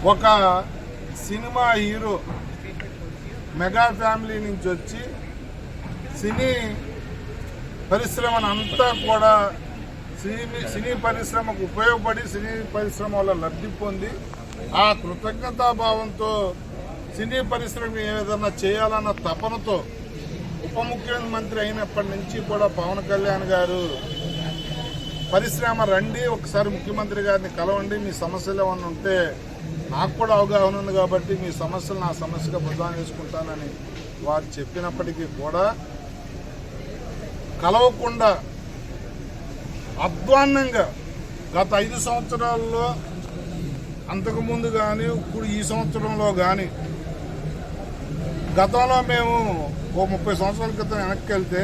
ఒక cinema hero mega family నుంచి వచ్చి సినీ పరిశ్రమను అంతా కూడా సినీ సినీ పరిశ్రమకు ఉపయోగపడి సినీ పరిశ్రమ వల్ల లబ్ధి పొంది ఆ కృతజ్ఞతాభావంతో సినీ పరిశ్రమ ఏదైనా చేయాలన్న తపనతో ఉప ముఖ్యమంత్రి అయినప్పటి నుంచి కూడా పవన్ కళ్యాణ్ గారు పరిశ్రమ రండి ఒకసారి ముఖ్యమంత్రి గారిని కలవండి మీ సమస్యలు ఏమన్నా ఉంటే నాకు కూడా అవగాహన ఉంది కాబట్టి మీ సమస్యలు నా సమస్యగా ప్రధానం చేసుకుంటానని వారు చెప్పినప్పటికీ కూడా కలవకుండా అధ్వాన్నంగా గత ఐదు సంవత్సరాల్లో అంతకుముందు కానీ ఇప్పుడు ఈ సంవత్సరంలో కానీ గతంలో మేము ఓ ముప్పై సంవత్సరాల క్రితం వెనక్కి వెళ్తే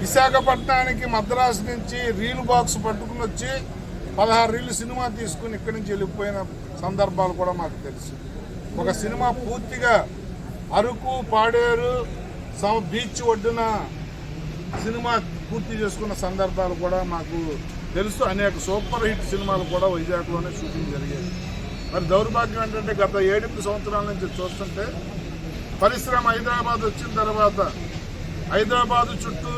విశాఖపట్నానికి మద్రాసు నుంచి రీల్ బాక్స్ పట్టుకుని వచ్చి పదహారు రీళ్ళు సినిమా తీసుకుని ఇక్కడి నుంచి వెళ్ళిపోయిన సందర్భాలు కూడా మాకు తెలుసు. ఒక సినిమా పూర్తిగా అరకు పాడేరు సమ- బీచ్ ఒడ్డున సినిమా పూర్తి చేసుకున్న సందర్భాలు కూడా మాకు తెలుసు. అనేక సూపర్ హిట్ సినిమాలు కూడా వైజాగ్లోనే షూటింగ్ జరిగేది మరి దౌర్భాగ్యం ఏంటంటే గత ఏడెనిమిది సంవత్సరాల నుంచి చూస్తుంటే పరిశ్రమ హైదరాబాద్ వచ్చిన తర్వాత హైదరాబాద్ చుట్టూ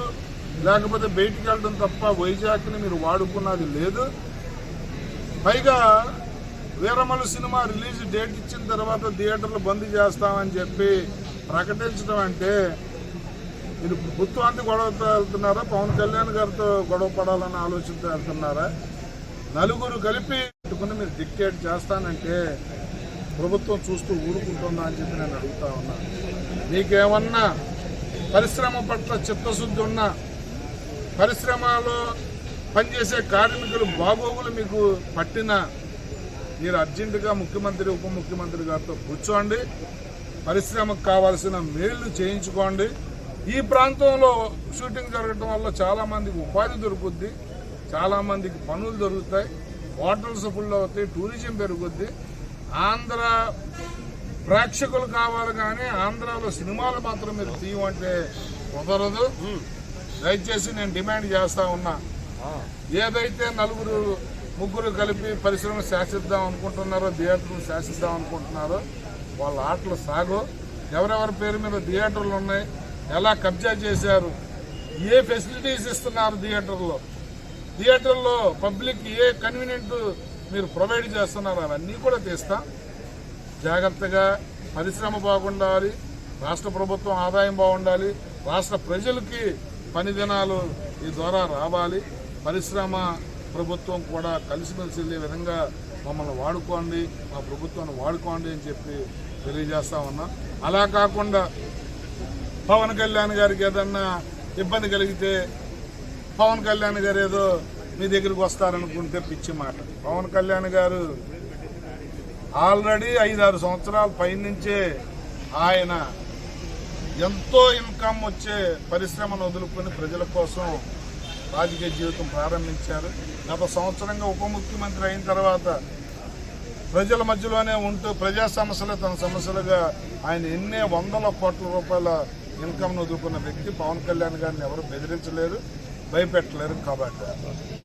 లేకపోతే బయటికి వెళ్ళడం తప్ప వైజాగ్ని మీరు వాడుకున్నది లేదు. పైగా వీరమల సినిమా రిలీజ్ డేట్ ఇచ్చిన తర్వాత థియేటర్లు బంద్ చేస్తామని చెప్పి ప్రకటించడం అంటే మీరు ప్రభుత్వానికి గొడవతో వెళ్తున్నారా పవన్ కళ్యాణ్ గారితో గొడవ పడాలన్న ఆలోచనతో వెళ్తున్నారా నలుగురు కలిపి పెట్టుకుని మీరు డిక్టేట్ చేస్తానంటే ప్రభుత్వం చూస్తూ ఊరుకుంటుందా అని చెప్పి నేను అడుగుతా ఉన్నా. మీకేమన్నా పరిశ్రమ పట్ల చిత్తశుద్ధి ఉన్నా? పరిశ్రమలో పనిచేసే కార్మికులు బాగోగులు మీకు పట్టిన మీరు అర్జెంటుగా ముఖ్యమంత్రి ఉప ముఖ్యమంత్రి గారితో కూర్చోండి. పరిశ్రమకు కావాల్సిన మేళ్ళు చేయించుకోండి. ఈ ప్రాంతంలో షూటింగ్ జరగడం వల్ల చాలా మందికి ఉపాధి దొరుకుద్ది చాలా మందికి పనులు దొరుకుతాయి హోటల్స్ ఫుల్ అవుతాయి టూరిజం పెరుగుద్ది. ఆంధ్ర ప్రేక్షకులు కావాలి కానీ ఆంధ్రాలో సినిమాలు మాత్రం మీరు తీయమంటే కుదరదు. దయచేసి నేను డిమాండ్ చేస్తా ఉన్నా. ఏదైతే నలుగురు ముగ్గురు కలిపి పరిశ్రమ శాసిద్దాం అనుకుంటున్నారో థియేటర్లు శాసిద్దాం అనుకుంటున్నారో వాళ్ళ ఆటలు సాగు. ఎవరెవరి పేరు మీద థియేటర్లు ఉన్నాయి ఎలా కబ్జా చేశారు ఏ ఫెసిలిటీస్ ఇస్తున్నారు థియేటర్లో థియేటర్లో పబ్లిక్ ఏ కన్వీనియంట్ మీరు ప్రొవైడ్ చేస్తున్నారు అవన్నీ కూడా తీస్తాం. జాగ్రత్తగా పరిశ్రమ బాగుండాలి రాష్ట్ర ప్రభుత్వం ఆదాయం బాగుండాలి రాష్ట్ర ప్రజలకి పని దినాలు ఈ ద్వారా రావాలి. పరిశ్రమ ప్రభుత్వం కూడా కలిసిమెలిసి వెళ్ళే విధంగా మమ్మల్ని వాడుకోండి మా ప్రభుత్వాన్ని వాడుకోండి అని చెప్పి తెలియజేస్తా ఉన్నా. అలా కాకుండా పవన్ కళ్యాణ్ గారికి ఏదన్నా ఇబ్బంది కలిగితే పవన్ కళ్యాణ్ గారు ఏదో మీ దగ్గరికి వస్తారనుకుంటే పిచ్చి మాట. పవన్ కళ్యాణ్ గారు ఆల్రెడీ ఐదారు సంవత్సరాల పైనుంచే ఆయన ఎంతో ఇన్కమ్ వచ్చే పరిశ్రమను వదులుకొని ప్రజల కోసం రాజకీయ జీవితం ప్రారంభించారు. గత సంవత్సరంగా ఉప ముఖ్యమంత్రి అయిన తర్వాత ప్రజల మధ్యలోనే ఉంటూ ప్రజా సమస్యలు తన సమస్యలుగా ఆయన ఎన్నే వందల కోట్ల రూపాయల ఇన్కమ్ను వదులుకున్న వ్యక్తి పవన్ కళ్యాణ్ గారిని ఎవరు బెదిరించలేరు భయపెట్టలేరు కాబట్టి.